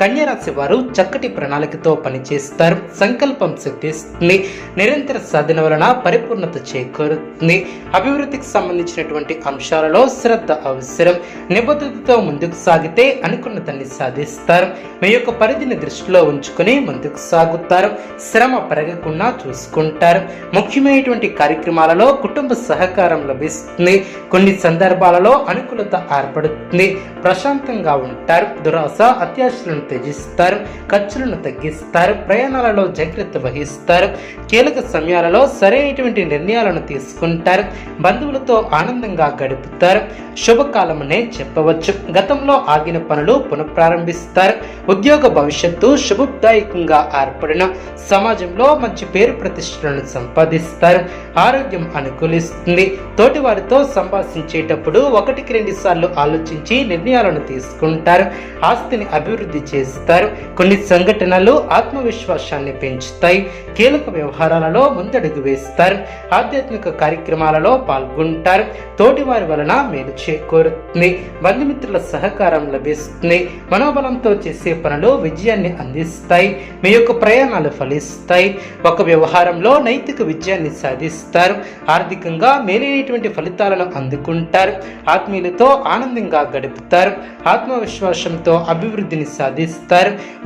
కన్యరాశి వారు చక్కటి ప్రణాళికతో పనిచేస్తారు. సంకల్పం సిద్ధిస్తుంది. నిరంతర సాధన వలన పరిపూర్ణత చేకూరుతుంది. అభివృద్ధికి సంబంధించినటువంటి అంశాలలో శ్రద్ధ అవసరం. నిబద్ధతతో ముందుకు సాగితే అనుకున్నదాన్ని సాధిస్తారు. మీ యొక్క పరిధిని దృష్టిలో ఉంచుకొని ముందుకు సాగుతారు. శ్రమ పెరగకుండా చూసుకుంటారు. ముఖ్యమైనటువంటి కార్యక్రమాలలో కుటుంబ సహకారం లభిస్తుంది. కొన్ని సందర్భాలలో అనుకూలత ఏర్పడుతుంది. ప్రశాంతంగా ఉంటారు. దురాశ అత్యాశలను త్యజిస్తారు ఖర్చులను తగ్గిస్తారు ప్రయాణాలలో జాగ్రత్త వహిస్తారు కీలక సమయాలలో సరైనటువంటి నిర్ణయాలను తీసుకుంటారు బంధువులతో ఆనందంగా గడుపుతారు. శుభకాలమనే చెప్పవచ్చు. గతంలో ఆగిన పనులు పునఃప్రారంభిస్తారు. ఉద్యోగ భవిష్యత్తు శుభదాయకంగా ఏర్పడిన సమాజంలో మంచి పేరు ప్రతిష్టలను సంపాదిస్తారు. ఆరోగ్యం అనుకూలిస్తుంది. తోటి వారితో సంభాషించేటప్పుడు ఒకటికి రెండు సార్లు ఆలోచించి నిర్ణయాలను తీసుకుంటారు. ఆస్తిని అభివృద్ధి చేస్తారు. కొన్ని సంఘటనలు ఆత్మవిశ్వాసాన్ని పెంచుతాయి. కీలక వ్యవహారాలలో ముందడుగు వేస్తారు. ఆధ్యాత్మిక కార్యక్రమాలలో పాల్గొంటారు. తోటివారి వలన మేలు చేకూరుతుంది. బంధుమిత్రుల సహకారం లభిస్తుంది. మనోబలంతో చేసే పనులు విజయాన్ని అందిస్తాయి. మీ యొక్క ప్రయాణాలు ఫలిస్తాయి. ఒక వ్యవహారంలో నైతిక విజయాన్ని సాధిస్తారు. ఆర్థికంగా మేలైనటువంటి ఫలితాలను అందుకుంటారు. ఆత్మీయులతో ఆనందంగా గడుపుతారు. ఆత్మవిశ్వాసంతో అభివృద్ధిని సాధిస్తారు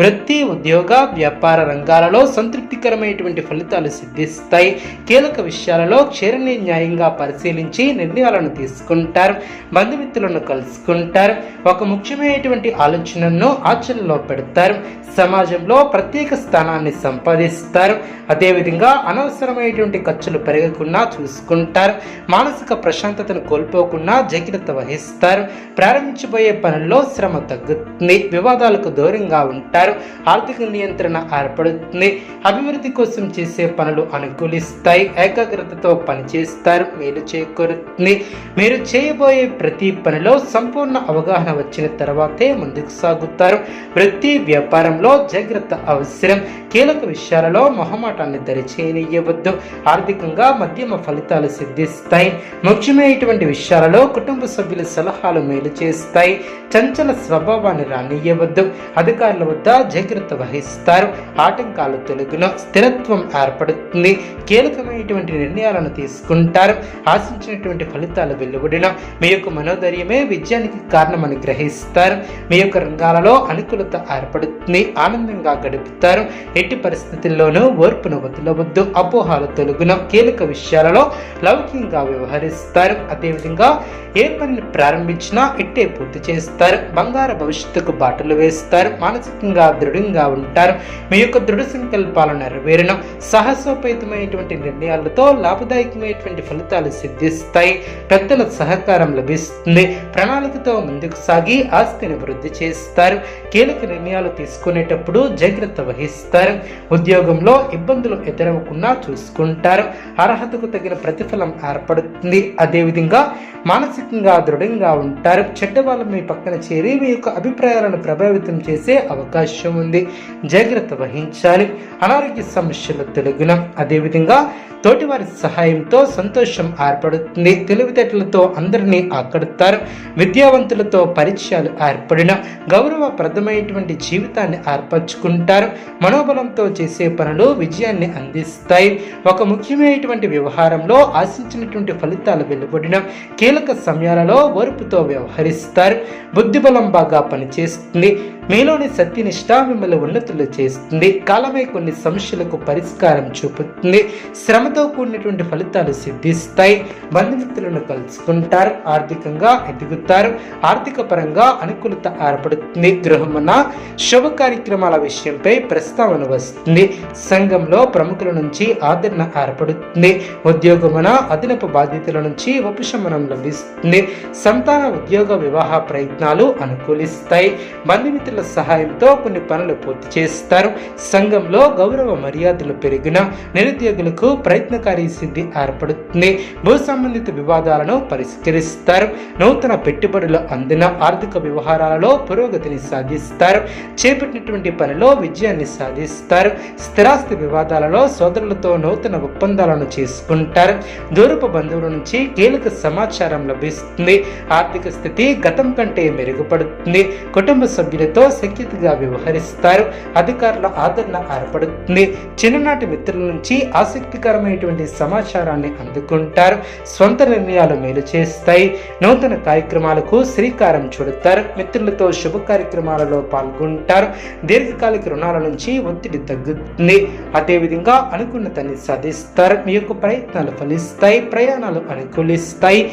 వృత్తి ఉద్యోగ వ్యాపార రంగాలలో సంతృప్తికరమైనటువంటి ఫలితాలు సిద్ధిస్తాయి. కీలక విషయాలలో క్షీరని న్యాయంగా పరిశీలించి నిర్ణయాలను తీసుకుంటారు. బంధుమిత్రులను కలుసుకుంటారు. ఒక ముఖ్యమైనటువంటి ఆలోచనను ఆచరణలో పెడతారు. సమాజంలో ప్రత్యేక స్థానాన్ని సంపాదిస్తారు. అదేవిధంగా అనవసరమైనటువంటి ఖర్చులు పెరగకుండా చూసుకుంటారు. మానసిక ప్రశాంతతను కోల్పోకుండా జాగ్రత్త వహిస్తారు. ప్రారంభించబోయే పనుల్లో శ్రమ తగ్గుతుంది. వివాదాలకు దూరంగా ఉంటారు. ఆర్థిక నియంత్రణ ఏర్పడుతుంది. అభివృద్ధి కోసం చేసే పనులు అనుకూలిస్తాయి. ఏకాగ్రతతో పనిచేస్తారు. మేలు చేకూరుతుంది. మీరు చేయబోయే ప్రతి పనిలో సంపూర్ణ అవగాహన వచ్చిన తర్వాతే ముందుకు సాగుతారు. వృత్తి వ్యాపారంలో జాగ్రత్త అవసరం. కీలక విషయాలలో మొహమాటాన్ని దరిచేయనివ్వద్దు ఆర్థికంగా మధ్యమ ఫలితాలు సిద్ధిస్తాయి. ముఖ్యమైనటువంటి విషయాలలో కుటుంబ సభ్యుల సలహాలు మేలు చేస్తాయి. చంచల స్వభావాన్ని రానియ్యవద్దు. అధికారుల వద్ద జాగ్రత్త వహిస్తారు. ఆటంకాలు తొలగిన స్థిరత్వం ఏర్పడుతుంది. కీలకమైనటువంటి నిర్ణయాలను తీసుకుంటారు. ఆశించినటువంటి ఫలితాలు వెలువడిన మీ యొక్క మనోధైర్యమే విజయానికి కారణమని గ్రహిస్తారు. మీ యొక్క రంగాలలో అనుకూలత ఏర్పడుతుంది. ఆనందంగా గడుపుతారు. ఎట్టి పరిస్థితుల్లోనూ ఓర్పును వదలవద్దు. అపోహాలు తొలగిన కీలక విషయాలలో లౌకికంగా వ్యవహరిస్తారు. అదేవిధంగా ఏ పనిని ప్రారంభించినా ఇట్టే పూర్తి చేస్తారు. బంగారు భవిష్యత్తుకు బాటలు వేస్తారు. మానసికంగా దృఢంగా ఉంటారు. మీ యొక్క దృఢ సంకల్పాలు నెరవేరడం సాహసోపేతమైనటువంటి నిర్ణయాలతో లాభదాయకమైనటువంటి ఫలితాలు సిద్ధిస్తాయి. పెద్దల సహకారం లభిస్తుంది. ప్రణాళికతో ముందుకు సాగి ఆస్తిని వృద్ధి చేస్తారు. కీలక నిర్ణయాలు తీసుకునేటప్పుడు జాగ్రత్త వహిస్తారు. ఉద్యోగంలో ఇబ్బందులు ఎదురవకుండా చూసుకుంటారు. అర్హతకు తగిన ప్రతిఫలం ఏర్పడుతుంది. అదేవిధంగా మానసికంగా దృఢంగా ఉంటారు. చెడ్డ వాళ్ళు మీ పక్కన చేరి మీ యొక్క అభిప్రాయాలను ప్రభావితం చేసే అవకాశం ఉంది. జాగ్రత్త వహించాలి. అనారోగ్య సమస్యలు తొలగిన అదేవిధంగా తోటివారి సహాయంతో సంతోషం ఏర్పడుతుంది. తెలివితేటలతో అందరినీ ఆకడతారు. విద్యావంతులతో పరిచయాలు ఏర్పడిన గౌరవప్రదమైనటువంటి జీవితాన్ని ఏర్పరచుకుంటారు. మనోబలంతో చేసే పనులు విజయాన్ని అందిస్తాయి. ఒక ముఖ్యమైనటువంటి వ్యవహారంలో ఆశించినటువంటి ఫలితాలు వెలువడిన కీలక సమయాలలో ఓర్పుతో వ్యవహరిస్తారు. బుద్ధిబలం బాగా పనిచేస్తుంది. మీలోని సత్యనిష్ట మిమ్మల్ని ఉన్నతులు చేస్తుంది. కాలమే కొన్ని సమస్యలకు పరిష్కారం చూపుతుంది. శ్రమతో కూడినటువంటి ఫలితాలు సిద్ధిస్తాయి. బంధుమిత్రులను కలుసుకుంటారు ఆర్థికంగా ఎదుగుతారు ఆర్థిక పరంగా అనుకూలత ఏర్పడుతుంది. గృహమున శుభ కార్యక్రమాల విషయంపై ప్రస్తావన వస్తుంది. సంఘంలో ప్రముఖుల నుంచి ఆదరణ ఏర్పడుతుంది. ఉద్యోగమున అదనపు బాధ్యతల నుంచి ఉపశమనం లభిస్తుంది. సంతాన ఉద్యోగ వివాహ ప్రయత్నాలు అనుకూలిస్తాయి. బంధుమిత్రుల సహాయంతో కొన్ని పనులు పూర్తి చేస్తారు. సంఘంలో గౌరవ మర్యాదలు పెరిగిన నిరుద్యోగులకు ప్రయత్నకారి సిద్ధి ఏర్పడుతుంది. భూ సంబంధిత వివాదాలను పరిష్కరిస్తారు. నూతన పెట్టుబడులు అందిన ఆర్థిక వ్యవహారాలలో పురోగతిని సాధిస్తారు చేపట్టినటువంటి పనిలో విజయాన్ని సాధిస్తారు. స్థిరాస్తి వివాదాలలో సోదరులతో నూతన ఒప్పందాలను చేసుకుంటారు. దూరపు బంధువుల నుంచి కీలక సమాచారం లభిస్తుంది. ఆర్థిక స్థితి గతం కంటే మెరుగుపడుతుంది. కుటుంబ సభ్యులతో సఖ్యతగా వ్యవహరిస్తారు. అధికారుల ఆదరణ ఏర్పడుతుంది. చిన్ననాటి మిత్రుల నుంచి ఆసక్తికరమైనటువంటి సమాచారాన్ని అందుకుంటారు. సొంత నిర్ణయాలు మేలు చేస్తాయి. నూతన కార్యక్రమాలకు శ్రీకారం చుడతారు. మిత్రులతో శుభ కార్యక్రమాలలో పాల్గొంటారు. దీర్ఘకాలిక రుణాల నుంచి ఒత్తిడి తగ్గుతుంది. అదేవిధంగా అనుకున్నతని సాధిస్తారు. మీ యొక్క ప్రయత్నాలు ఫలిస్తాయి. ప్రయాణాలు అనుకూలిస్తాయి.